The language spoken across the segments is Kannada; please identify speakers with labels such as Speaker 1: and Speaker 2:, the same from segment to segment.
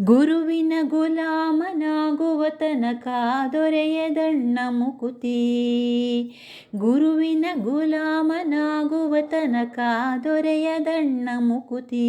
Speaker 1: ಗುರುವಿನ ಗುಲಾಮನಾಗುವ ತನಕ ದೊರೆಯದಣ್ಣ ಮುಕುತಿ. ಗುರುವಿನ ಗುಲಾಮನಾಗುವ ತನಕ ದೊರೆಯದಣ್ಣ ಮುಕುತಿ.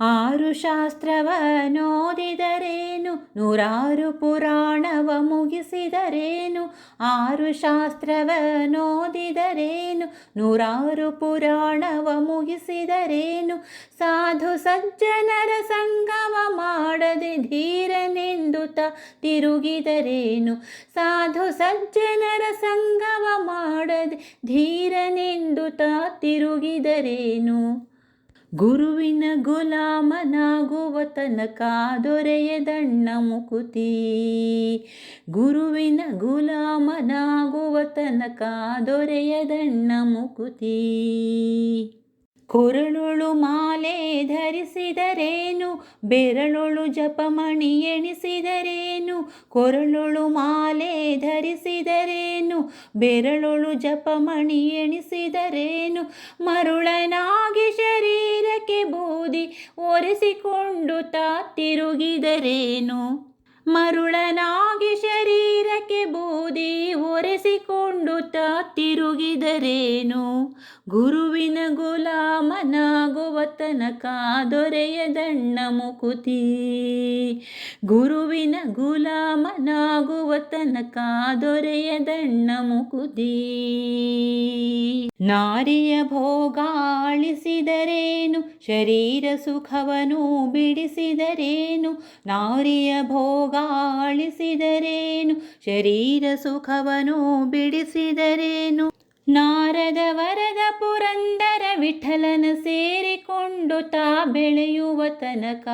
Speaker 1: ಆರು ಶಾಸ್ತ್ರವನೋದಿದರೇನು? ನೂರಾರು ಪುರಾಣವ ಮುಗಿಸಿದರೇನು? ಆರು ಶಾಸ್ತ್ರವನೋದಿದರೇನು? ನೂರಾರು ಪುರಾಣವ ಮುಗಿಸಿದರೇನು? ಸಾಧು ಸಜ್ಜನರ ಸಂಗಮ ಮಾಡದೆ ಧೀರನೆಂದುತ ತಿರುಗಿದರೇನು? ಸಾಧು ಸಜ್ಜನರ ಸಂಗಮ ಮಾಡದೆ ಧೀರನೆಂದುತ ತಿರುಗಿದರೇನು? ಗುರುವಿನ ಗುಲಾಮನಾಗುವ ತನಕ ದೊರೆಯದಣ್ಣ ಮುಕುತಿ. ಗುರುವಿನ ಗುಲಾಮನಾಗುವ ತನಕ ದೊರೆಯದಣ್ಣ ಮುಕುತಿ. ಕೊರಳೊಳು ಮಾಲೆ ಧರಿಸಿದರೇನು? ಬೆರಳುಳು ಜಪಮಣಿ ಎಣಿಸಿದರೇನು? ಕೊರಳುಳು ಮಾಲೆ ಧರಿಸಿದರೇನು? ಬೆರಳುಳು ಜಪಮಣಿ ಎಣಿಸಿದರೇನು? ಮರುಳನಾಗಿ ಶರೀರಕ್ಕೆ ಬೂದಿ ಒರೆಸಿಕೊಂಡು ತಾ ತಿರುಗಿದರೇನು ಮರುಳನಾಗಿ ಶರೀರಕ್ಕೆ ಬೂದಿ ಒರೆಸಿಕೊಂಡು ತಾ ತಿರುಗಿದರೇನು ಗುರುವಿನ ಗುಲಾಮನಾಗುವ ತನಕ ದೊರೆಯದಣ್ಣ ಮುಕುತಿ. ಗುರುವಿನ ಗುಲಾಮನಾಗುವ ತನಕ ದೊರೆಯದಣ್ಣ ಮುಕುತಿ. ನಾರಿಯ ಭೋಗ ಆಳಿಸಿದರೇನು ಶರೀರ ಸುಖವನು ಬಿಡಿಸಿದರೇನು? ನಾರಿಯ ಭೋಗ ಆಳಿಸಿದರೇನು ಶರೀರ ಸುಖವನು ಬಿಡಿಸಿದರೇನು? ನಾರದ ವರದ ಪುರಂದರ ವಿಠಲನ ಸೇರಿಕೊಂಡು ತಾ ಬೆಳೆಯುವ ತನಕ.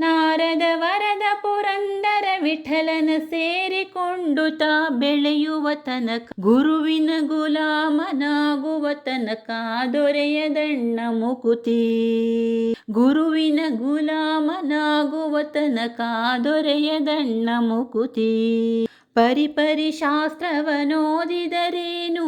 Speaker 1: ನಾರದ ವರದ ಪುರಂದರ ವಿಠಲನ ಸೇರಿಕೊಂಡು ತಾ ಬೆಳೆಯುವ ತನಕ. ಗುರುವಿನ ಗುಲಾಮನಾಗುವ ತನಕ ದೊರೆಯದಣ್ಣ ಮುಕುತಿ. ಗುರುವಿನ ಗುಲಾಮನಾಗುವ ತನಕ ದೊರೆಯದಣ್ಣ ಮುಕುತಿ. ಪರಿಪರಿ ಶಾಸ್ತ್ರವನೋದಿದರೇನು